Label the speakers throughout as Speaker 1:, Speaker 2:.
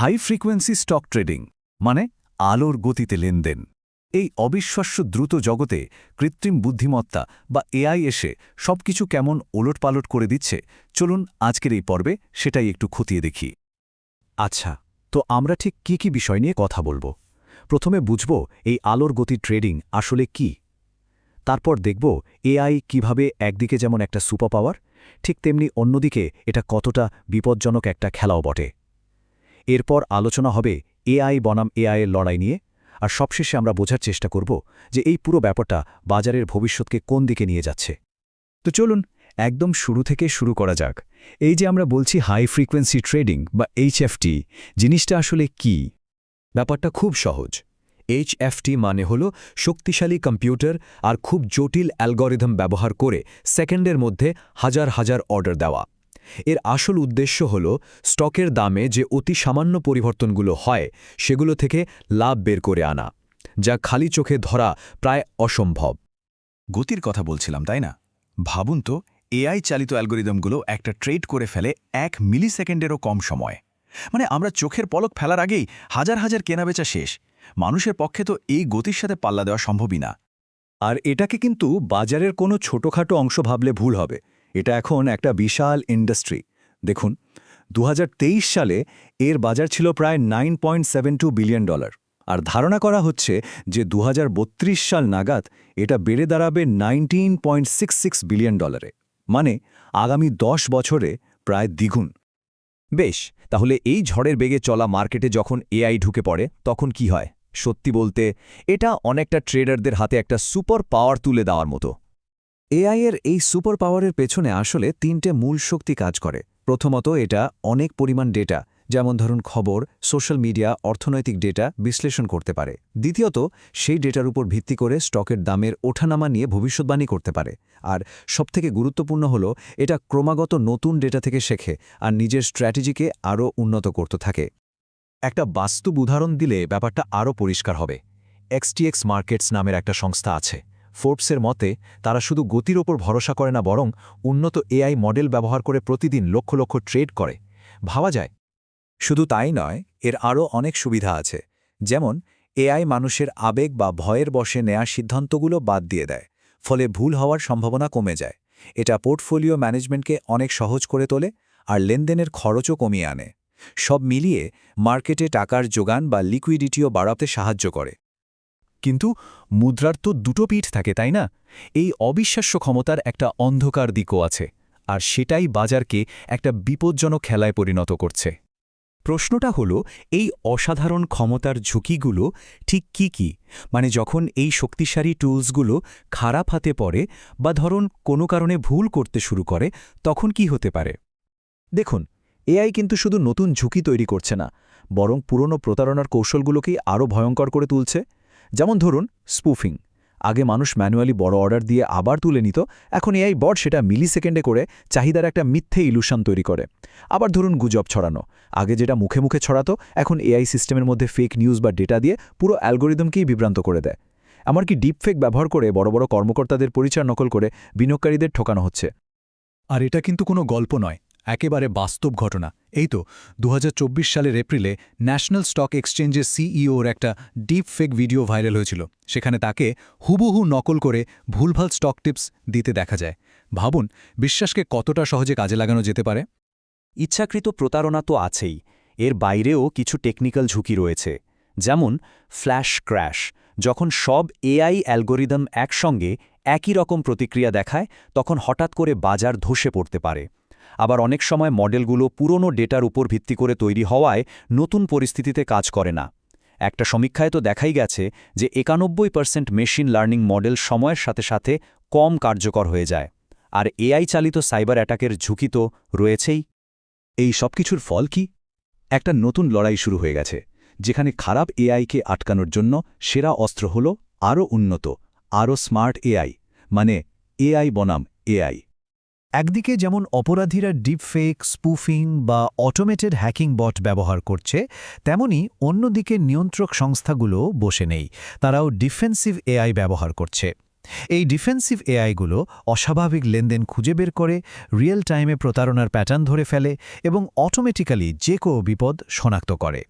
Speaker 1: High frequency stock trading মানে আলোর গতিতে লেনদেন। এই অবিশ্বাস্য দ্রুত জগতে কৃত্রিম বুদ্ধিমত্তা বা এআই এসে সবকিছু কেমন ওলটপালট করে দিচ্ছে, চলুন আজকের এই পর্বে সেটাই একটু খতিয়ে দেখি। আচ্ছা তো আমরা ঠিক কি কি বিষয় নিয়ে কথা বলব? প্রথমে বুঝব এই আলোর গতি ট্রেডিং আসলে কি? তারপর দেখব এআই কীভাবে একদিকে যেমন একটা সুপার পাওয়ার ঠিক তেমনি অন্যদিকে এটা কতটা বিপজ্জনক একটা খেলাও বটে। এরপর আলোচনা হবে এআই বনাম এআইয়ের লড়াই নিয়ে, আর সবশেষে আমরা বোঝার চেষ্টা করব যে এই পুরো ব্যাপারটা বাজারের ভবিষ্যৎকে কোন দিকে নিয়ে যাচ্ছে। তো চলুন, একদম শুরু থেকে শুরু করা যাক। এই যে আমরা বলছি হাই ফ্রিকোয়েন্সি ট্রেডিং বা এইচএফটি জিনিসটা আসলে কি? ব্যাপারটা খুব সহজ। এইচএফটি মানে হল শক্তিশালী কম্পিউটার আর খুব জটিল অ্যালগরিদম ব্যবহার করে সেকেন্ডের মধ্যে হাজার হাজার অর্ডার দেওয়া। এর আসল উদ্দেশ্য হল স্টকের দামে যে অতি সামান্য পরিবর্তনগুলো হয় সেগুলো থেকে লাভ বের করে আনা যা খালি চোখে ধরা প্রায় অসম্ভব।
Speaker 2: গতির কথা বলছিলাম তাই না? ভাবুন তো এআই চালিত অ্যালগোরিদমগুলো একটা ট্রেড করে ফেলে এক মিলি সেকেন্ডেরও কম সময়। মানে আমরা চোখের পলক ফেলার আগেই হাজার হাজার কেনাবেচা শেষ। মানুষের পক্ষে তো এই গতির সাথে পাল্লা দেওয়া সম্ভবই না।
Speaker 1: আর এটাকে কিন্তু বাজারের কোনো ছোটখাটো অংশ ভাবলে ভুল হবে। এটা এখন একটা বিশাল ইন্ডাস্ট্রি দেখুন দু হাজার তেইশ সালে এর বাজার ছিল প্রায় নাইন বিলিয়ন ডলার আর ধারণা করা হচ্ছে যে দু হাজার বত্রিশ সাল নাগাদ এটা বেড়ে দাঁড়াবে নাইনটিন বিলিয়ন ডলারে মানে আগামী দশ বছরে প্রায় দ্বিগুণ। বেশ, তাহলে এই ঝড়ের বেগে চলা মার্কেটে যখন এআই ঢুকে পড়ে, তখন কি হয়? সত্যি বলতে, এটা অনেকটা ট্রেডারদের হাতে একটা সুপার পাওয়ার তুলে দেওয়ার মতো। এআই এর এই সুপার পাওয়ারের পেছনে আসলে তিনটে মূল শক্তি কাজ করে। প্রথমত এটা অনেক পরিমাণ ডেটা, যেমন ধরুন খবর, সোশ্যাল মিডিয়া, অর্থনৈতিক ডেটা বিশ্লেষণ করতে পারে। দ্বিতীয়ত, সেই ডেটার উপর ভিত্তি করে স্টকের দামের ওঠানামা নিয়ে ভবিষ্যৎবাণী করতে পারে। আর সবথেকে গুরুত্বপূর্ণ হল, এটা ক্রমাগত নতুন ডেটা থেকে শেখে আর নিজের স্ট্র্যাটেজিকে আরও উন্নত করতে থাকে। একটা বাস্তব উদাহরণ দিলে ব্যাপারটা আরও পরিষ্কার হবে। এক্সটিএক্স মার্কেটস নামের একটা সংস্থা আছে। ফোর্বসের মতে, তারা শুধু গতির ওপর ভরসা করে না বরং উন্নত এআই মডেল ব্যবহার করে প্রতিদিন লক্ষ লক্ষ ট্রেড করে। ভাবা যায়। শুধু তাই নয়, এর আরও অনেক সুবিধা আছে। যেমন, এআই মানুষের আবেগ বা ভয়ের বসে নেয়া সিদ্ধান্তগুলো বাদ দিয়ে দেয়, ফলে ভুল হওয়ার সম্ভাবনা কমে যায়। এটা পোর্টফোলিও ম্যানেজমেন্টকে অনেক সহজ করে তোলে আর লেনদেনের খরচও কমিয়ে আনে। সব মিলিয়ে মার্কেটে টাকার যোগান বা লিকুইডিটিও বাড়াতে সাহায্য করে। কিন্তু মুদ্রার তো দুটো পিঠ থাকে, তাই না? এই অবিশ্বাস্য ক্ষমতার একটা অন্ধকার দিকও আছে, আর সেটাই বাজারকে একটা বিপজ্জনক খেলায় পরিণত করছে। প্রশ্নটা হলো, এই অসাধারণ ক্ষমতার ঝুঁকিগুলো ঠিক কি কি? মানে যখন এই শক্তিশালী টুলসগুলো খারাপ হাতে পড়ে বা ধরুন কোনো কারণে ভুল করতে শুরু করে, তখন কি হতে পারে? দেখুন, এআই কিন্তু শুধু নতুন ঝুঁকি তৈরি করছে না, বরং পুরনো প্রতারণার কৌশলগুলোকেই আরও ভয়ঙ্কর করে তুলছে। যেমন ধরুন স্পুফিং আগে মানুষ ম্যানুয়ালি বড় অর্ডার দিয়ে আবার তুলে নিত, এখন এআই বট সেটা মিলি সেকেন্ডে করে চাহিদার একটা মিথ্যে ইলুশন তৈরি করে। আবার ধরুন, গুজব ছড়ানো। আগে যেটা মুখে মুখে ছড়াতো, এখন এআই সিস্টেমের মধ্যে ফেক নিউজ বা ডেটা দিয়ে পুরো অ্যালগোরিদমকেই বিভ্রান্ত করে দেয়। আমার এমনকি ডিপফেক ব্যবহার করে বড় বড় কর্মকর্তাদের পরিচয় নকল করে বিনিয়োগকারীদের ঠকানো হচ্ছে।
Speaker 3: আর এটা কিন্তু কোনো গল্প নয়। একেবারে বাস্তব ঘটনা। এই তো দু হাজার চব্বিশ সালের এপ্রিলে ন্যাশনাল স্টক এক্সচেঞ্জের সিইওর একটা ডিপ ফেক ভিডিও ভাইরাল হয়েছিল। সেখানে তাকে হুবহু নকল করে ভুলভাল স্টক টিপস দিতে দেখা যায়। ভাবুন, বিশ্বাসকে কতটা সহজে কাজে লাগানো যেতে পারে?
Speaker 1: ইচ্ছাকৃত প্রতারণা তো আছেই। এর বাইরেও কিছু টেকনিক্যাল ঝুঁকি রয়েছে। যেমন, ফ্ল্যাশ ক্র্যাশ। যখন সব এআই অ্যালগোরিদম একসঙ্গে একই রকম প্রতিক্রিয়া দেখায়, তখন হঠাৎ করে বাজার ধসে পড়তে পারে। আবার অনেক সময় মডেলগুলো পুরনো ডেটার উপর ভিত্তি করে তৈরি হওয়ায় নতুন পরিস্থিতিতে কাজ করে না। একটা সমীক্ষায় তো দেখাই গেছে যে একানব্বই পার্সেন্ট মেশিন লার্নিং মডেল সময়ের সাথে সাথে কম কার্যকর হয়ে যায়। আর এআই চালিত সাইবার অ্যাটাকের ঝুঁকি তো রয়েছেই। এই সবকিছুর ফল কি? একটা নতুন লড়াই শুরু হয়ে গেছে, যেখানে খারাপ এআইকে আটকানোর জন্য সেরা অস্ত্র হল আরও উন্নত, আরও স্মার্ট এআই মানে এআই বনাম এআই।
Speaker 4: একদিকে যেমন অপরাধীরা ডিপফেক, স্পুফিং বা অটোমেটেড হ্যাকিং বট ব্যবহার করছে, তেমনি অন্যদিকে নিয়ন্ত্রক সংস্থাগুলো বসে নেই। তারাও ডিফেন্সিভ এআই ব্যবহার করছে। এই ডিফেন্সিভ এআইগুলো অস্বাভাবিক লেনদেন খুঁজে বের করে রিয়েল টাইমে প্রতারণার প্যাটার্ন ধরে ফেলে এবং অটোমেটিক্যালি যে কোনো বিপদ শনাক্ত করে।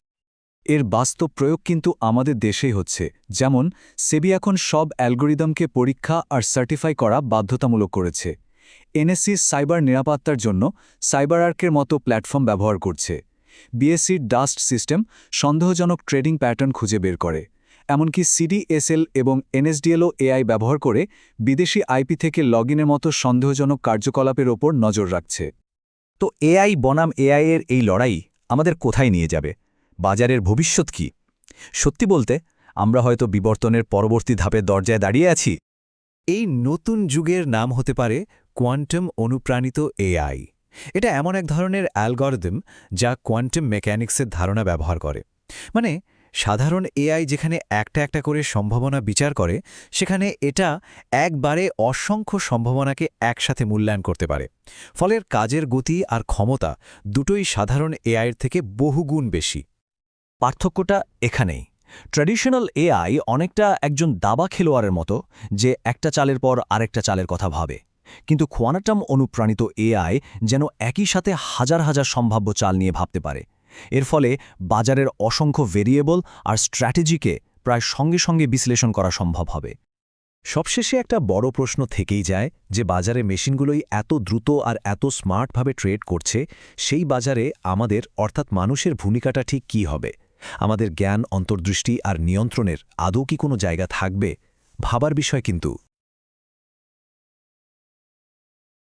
Speaker 1: এর বাস্তব প্রয়োগ কিন্তু আমাদের দেশেই হচ্ছে। যেমন, সেবি এখন সব অ্যালগোরিদমকে পরীক্ষা আর সার্টিফাই করা বাধ্যতামূলক করেছে। এনএসসি সাইবার নিরাপত্তার জন্য সাইবার আর্কের মতো প্ল্যাটফর্ম ব্যবহার করছে। বিএসসির ডাস্ট সিস্টেম সন্দেহজনক ট্রেডিং প্যাটার্ন খুঁজে বের করে। এমনকি সিডিএসএল এবং এনএসডিএলও এআই ব্যবহার করে বিদেশি আইপি থেকে লগইনের মতো সন্দেহজনক কার্যকলাপের ওপর নজর রাখছে।
Speaker 5: তো এআই বনাম এআই এর এই লড়াই আমাদের কোথায় নিয়ে যাবে? বাজারের ভবিষ্যৎ কি? সত্যি বলতে, আমরা হয়তো বিবর্তনের পরবর্তী ধাপের দরজায় দাঁড়িয়ে আছি।
Speaker 4: এই নতুন যুগের নাম হতে পারে কোয়ান্টাম অনুপ্রাণিত এআই। এটা এমন এক ধরনের অ্যালগরিদম যা কোয়ান্টাম মেকানিক্সের ধারণা ব্যবহার করে। মানে সাধারণ এআই যেখানে একটা একটা করে সম্ভাবনা বিচার করে, সেখানে এটা একবারে অসংখ্য সম্ভাবনাকে একসাথে মূল্যায়ন করতে পারে। ফলের কাজের গতি আর ক্ষমতা দুটোই সাধারণ এআইয়ের থেকে বহুগুণ বেশি।
Speaker 5: পার্থক্যটা এখানেই। ট্র্যাডিশনাল এআই অনেকটা একজন দাবা খেলোয়াড়ের মতো যে একটা চালের পর আরেকটা চালের কথা ভাবে। কিন্তু কোয়ানাটাম অনুপ্রাণিত এআই যেন একই সাথে হাজার হাজার সম্ভাব্য চাল নিয়ে ভাবতে পারে। এর ফলে বাজারের অসংখ্য ভেরিয়েবল আর স্ট্র্যাটেজিকে প্রায় সঙ্গে সঙ্গে বিশ্লেষণ করা সম্ভব হবে।
Speaker 6: সবশেষে একটা বড় প্রশ্ন থেকেই যায় যে বাজারে মেশিনগুলোই এত দ্রুত আর এত স্মার্টভাবে ট্রেড করছে, সেই বাজারে আমাদের, অর্থাৎ মানুষের ভূমিকাটা ঠিক কী হবে? আমাদের জ্ঞান, অন্তর্দৃষ্টি আর নিয়ন্ত্রণের আদৌ কি কোনো জায়গা থাকবে? ভাবার বিষয় কিন্তু।